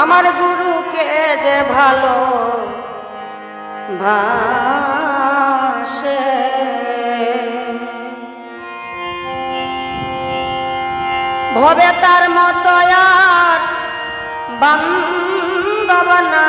আমার গুরুকে যে ভালো ভাষে ভবে তার মতো আর বান্ধব না।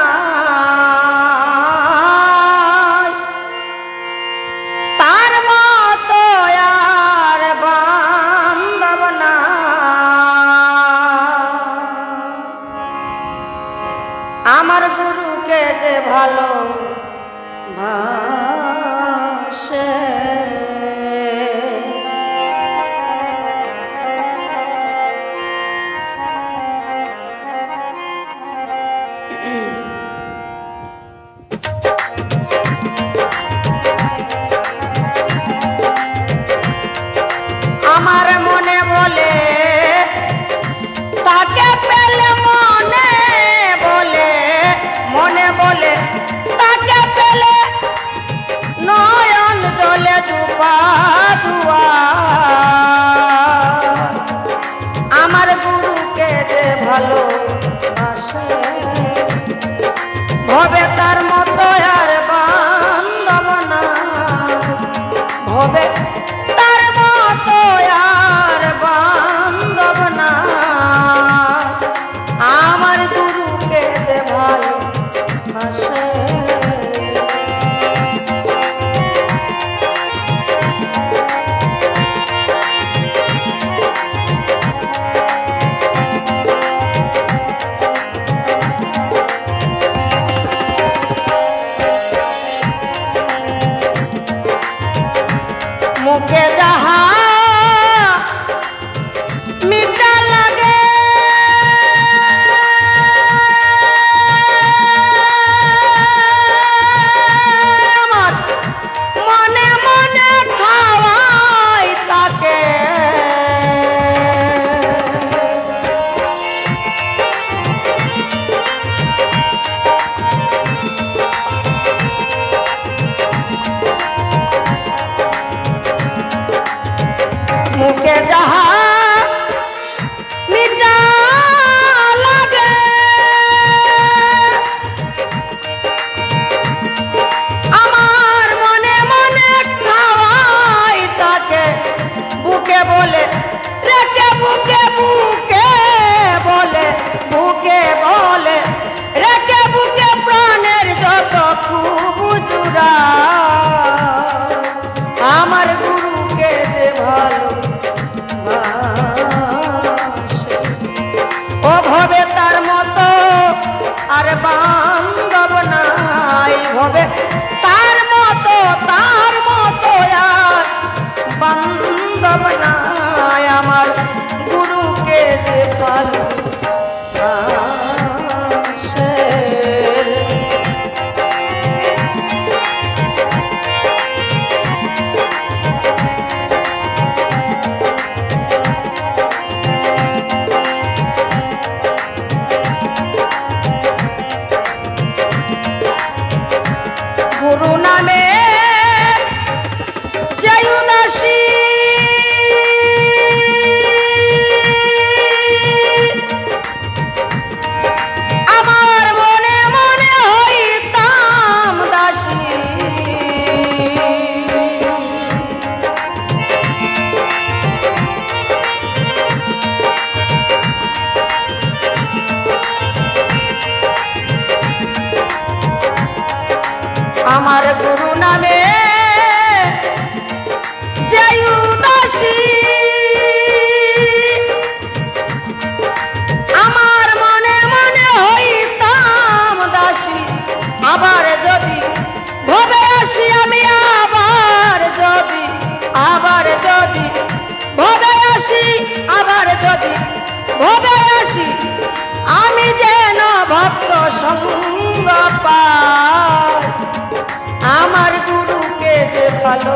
আমার গুরুকে যে ভালো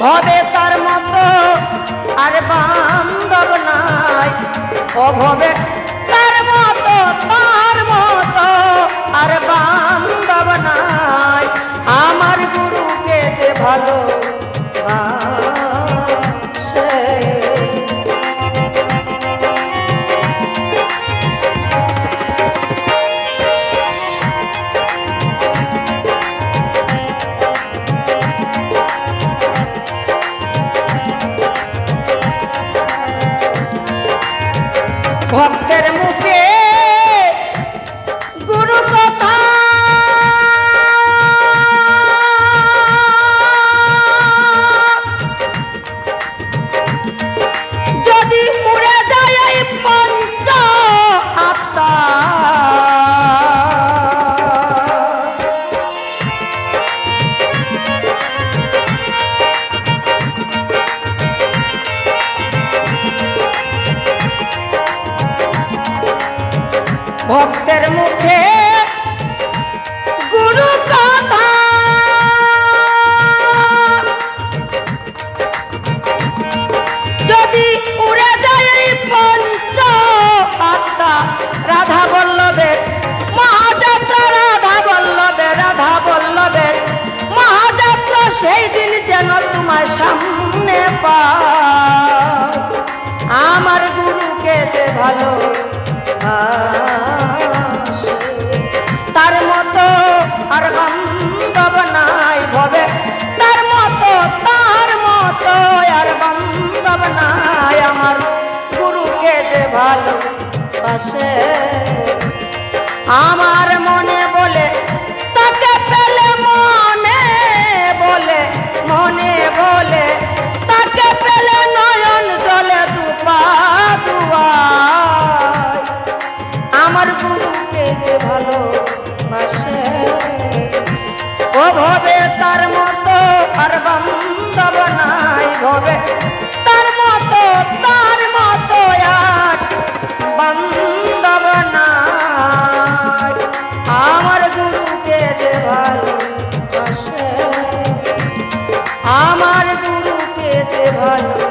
ভবে তার মতো আর বান্ধব নাই। অভবে তার মতো তার মতো আর বান্ধব নাই। আমার গুরুকে যে ভালো ভক্তের মুখে গুরু কথা। যদি উড়ে যায় এই পঞ্চ আত্মা রাধা বল্লভের মহাযাত্রা, রাধা বল্লভের রাধা বল্লভের মহাযাত্রা, সেই দিন যেন তোমার সামনে পায়। আমার গুরুকে যে ভালো তার মতো আর বান্ধব নাই ভবে। তার মতো তার মতো আর বান্ধব নাই আমার। গুরুকে যে ভালো বাসে আমার যে